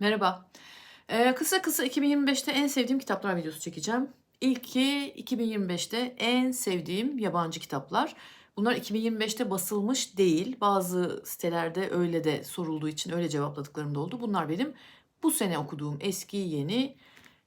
Merhaba. Ee, kısa kısa 2025'te en sevdiğim kitaplar videosu çekeceğim. İlki 2025'te en sevdiğim yabancı kitaplar. Bunlar 2025'te basılmış değil. Bazı sitelerde öyle de sorulduğu için öyle cevapladıklarım da oldu. Bunlar benim bu sene okuduğum eski yeni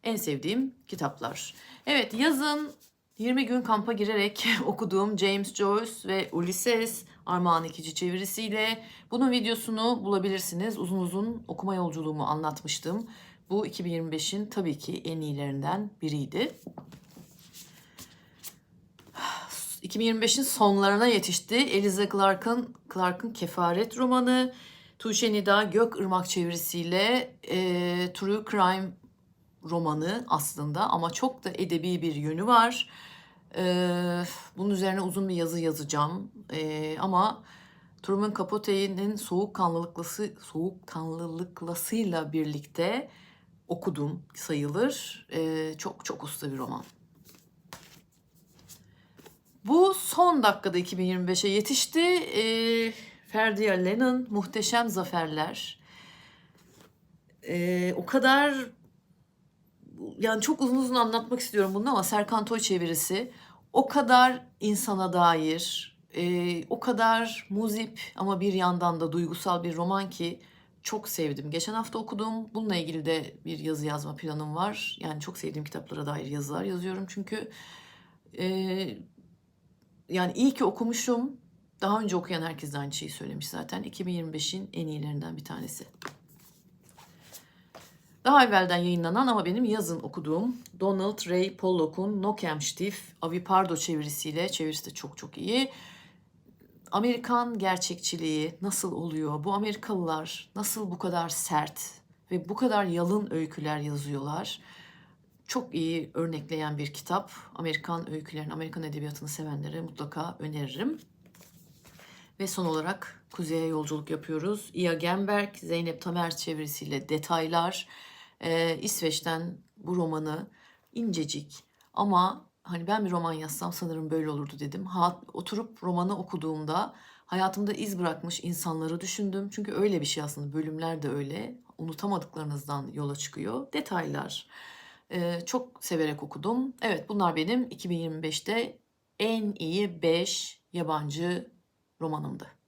en sevdiğim kitaplar. Evet yazın 20 gün kampa girerek okuduğum James Joyce ve Ulysses Armağan İkici çevirisiyle bunun videosunu bulabilirsiniz. Uzun uzun okuma yolculuğumu anlatmıştım. Bu 2025'in tabii ki en iyilerinden biriydi. 2025'in sonlarına yetişti. Eliza Clark'ın Clark'ın Kefaret romanı, Tuğçe Nida Gökırmak çevirisiyle e, True Crime romanı aslında ama çok da edebi bir yönü var. Ee, bunun üzerine uzun bir yazı yazacağım. Ee, ama Truman Capote'nin soğukkanlılıklısı soğukkanlılıklasıyla birlikte okudum sayılır. Ee, çok çok usta bir roman. Bu son dakikada 2025'e yetişti. Ee, Ferdiya Lennon Muhteşem Zaferler. Ee, o kadar yani çok uzun uzun anlatmak istiyorum bunu ama Serkan Toy çevirisi o kadar insana dair, e, o kadar muzip ama bir yandan da duygusal bir roman ki çok sevdim. Geçen hafta okudum. Bununla ilgili de bir yazı yazma planım var. Yani çok sevdiğim kitaplara dair yazılar yazıyorum çünkü e, yani iyi ki okumuşum. Daha önce okuyan herkes de aynı şeyi söylemiş zaten. 2025'in en iyilerinden bir tanesi. Daha evvelden yayınlanan ama benim yazın okuduğum Donald Ray Pollock'un Nokemstief Avipardo çevirisiyle, çevirisi de çok çok iyi. Amerikan gerçekçiliği nasıl oluyor? Bu Amerikalılar nasıl bu kadar sert ve bu kadar yalın öyküler yazıyorlar? Çok iyi örnekleyen bir kitap. Amerikan öykülerini, Amerikan edebiyatını sevenlere mutlaka öneririm. Ve son olarak kuzeye yolculuk yapıyoruz. Ia Gemberg, Zeynep Tamer çevirisiyle Detaylar. Ee, İsveç'ten bu romanı incecik ama hani ben bir roman yazsam sanırım böyle olurdu dedim. Ha, oturup romanı okuduğumda hayatımda iz bırakmış insanları düşündüm. Çünkü öyle bir şey aslında bölümler de öyle. Unutamadıklarınızdan yola çıkıyor. Detaylar. Ee, çok severek okudum. Evet bunlar benim 2025'te en iyi 5 yabancı romanımdı.